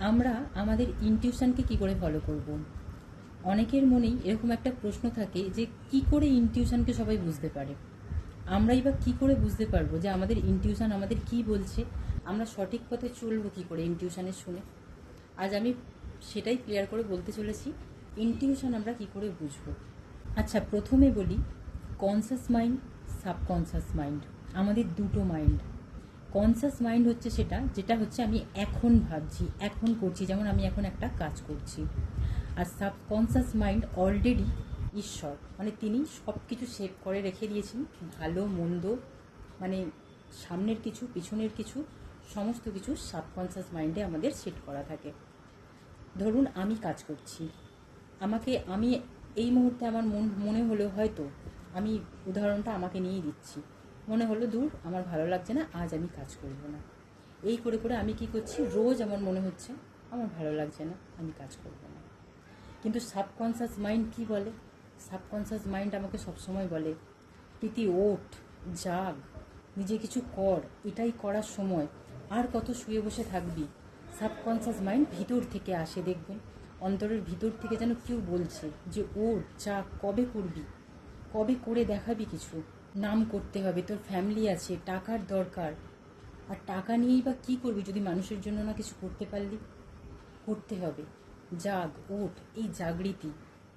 আমরা আমাদের ইনটিউশনকে কি করে ফলো করব? অনেকের মনেই এরকম একটা প্রশ্ন থাকে যে, কি করে ইনটিউশনকে সবাই বুঝতে পারে? আমরাই বা কি করে বুঝতে পারব যে, আমাদের ইনটিউশন আমাদের কি বলছে? আমরা সঠিক পথে চলবো কি করে ইনটিউশনের শুনে আজ আমি সেটাই ক্লিয়ার করে বলতে চলেছি ইনটিউশন আমরা কি করে বুঝব? আচ্ছা প্রথমে বলি কনসাস মাইন্ড সাবকনসাস মাইন্ড আমাদের দুটো মাইন্ড কনসাস মাইন্ড হচ্ছে সেটা, যেটা হচ্ছে আমি এখন ভাবছি, এখন করছি, যেমন আমি এখন একটা কাজ করছি। আর সাবকনসাস মাইন্ড অলরেডি ঈশ্বর মানে তিনি সব কিছু সেভ করে রেখে দিয়েছেন, ভালো, মন্দ মানে সামনের কিছু, পিছনের কিছু, সমস্ত কিছু সাবকনসাস মাইন্ডে আমাদের সেট করা থাকে। ধরুন আমি কাজ করছি, আমাকে আমি এই মুহূর্তে আমার মন, মনে হলো হয়তো আমি উদাহরণটা আমাকে নিয়েই দিচ্ছি। মনে হলো, দূর, আমার ভালো লাগছে না, আজ আমি কাজ করব না। এই করে করে আমি কি করছি, রোজ আমার মনে হচ্ছে, আমার ভালো লাগছে না, আমি কাজ করব না। কিন্তু সাবকনসাস মাইন্ড কি বলে? সাবকনসাস মাইন্ড আমাকে সবসময় বলে, প্রীতি, ওঠ, জাগ, নিজে কিছু কর, এটাই করার সময়। আর কত শুয়ে বসে থাকবি? সাবকনসাস মাইন্ড ভিতর থেকে আসে, দেখবেন। অন্তরের ভিতর থেকে যেন কেউ বলছে যে, ওঠ যা কবে করবি? কবে করে দেখাবি কিছু? নাম করতে হবে, তোর ফ্যামিলি আছে, টাকার দরকার। আর টাকা নিয়েই বা কী করবি যদি মানুষের জন্য না কিছু করতে পারলি? করতে হবে। জাগ ওঠ এই জাগৃতি।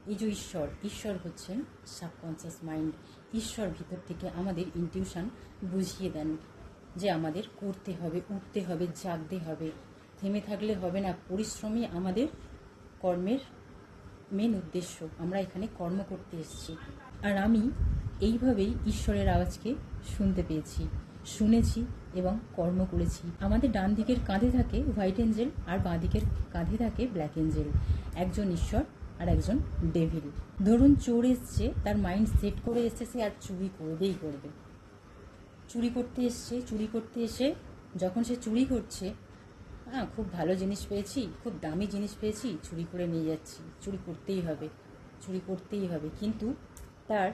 এই যে ঈশ্বর ঈশ্বর হচ্ছেন সাবকনসিয়াস মাইন্ড ঈশ্বর ভিতর থেকে আমাদের ইনটিউশন বুঝিয়ে দেন যে আমাদের করতে হবে, উঠতে হবে, জাগতে হবে। থেমে থাকলে হবে না, পরিশ্রমই আমাদের কর্মের মেন উদ্দেশ্য। আমরা এখানে কর্ম করতে এসেছি। আর আমি এইভাবেই ঈশ্বরের আওয়াজকে শুনতে পেয়েছি, শুনেছি এবং কর্ম করেছি। আমাদের ডান দিকের কাঁধে থাকে হোয়াইট এঞ্জেল, আর বাঁ দিকের কাঁধে থাকে ব্ল্যাক এঞ্জেল। একজন ঈশ্বর, আর একজন ডেভিল। ধরুন চোর এসছে, তার মাইন্ড সেট করে এসছে, সে আর চুরি করবেই করবে। চুরি করতে এসছে, চুরি করতে এসে যখন সে চুরি করছে হ্যাঁ খুব ভালো জিনিস পেয়েছি, খুব দামি জিনিস পেয়েছি, চুরি করে নিয়ে যাচ্ছি, চুরি করতেই হবে, চুরি করতেই হবে। কিন্তু তার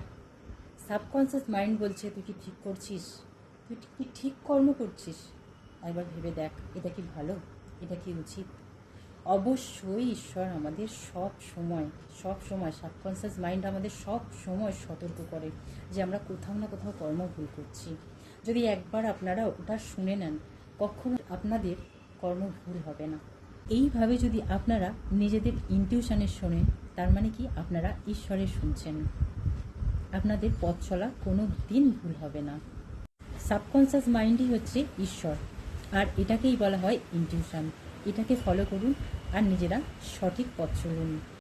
সাবকনসিয়াস মাইন্ড বলছে, তুই কি ঠিক করছিস? তুই কি ঠিক কর্ম করছিস? একবার ভেবে দেখ, এটা কি ভালো? এটা কি উচিত? অবশ্যই ঈশ্বর আমাদের সব সময় সব সময়, সাবকনসিয়াস মাইন্ড আমাদের সব সময় সতর্ক করে যে আমরা কোথাও না কোথাও কর্ম ভুল করছি। যদি একবার আপনারা ওটা শুনে নেন, কখনো আপনাদের কর্ম ভুল হবে না। এইভাবে যদি আপনারা নিজেদের ইনটিউশনের শোনেন, তার মানে কি আপনারা ঈশ্বরের শুনছেন। আপনাদের পথ চলা কোনো দিন ভুল হবে না। সাবকনসিয়াস মাইন্ডই হচ্ছে ঈশ্বর, আর এটাকেই বলা হয় ইনটিউশন এটাকে ফলো করুন আর নিজেরা সঠিক পথ চলুন।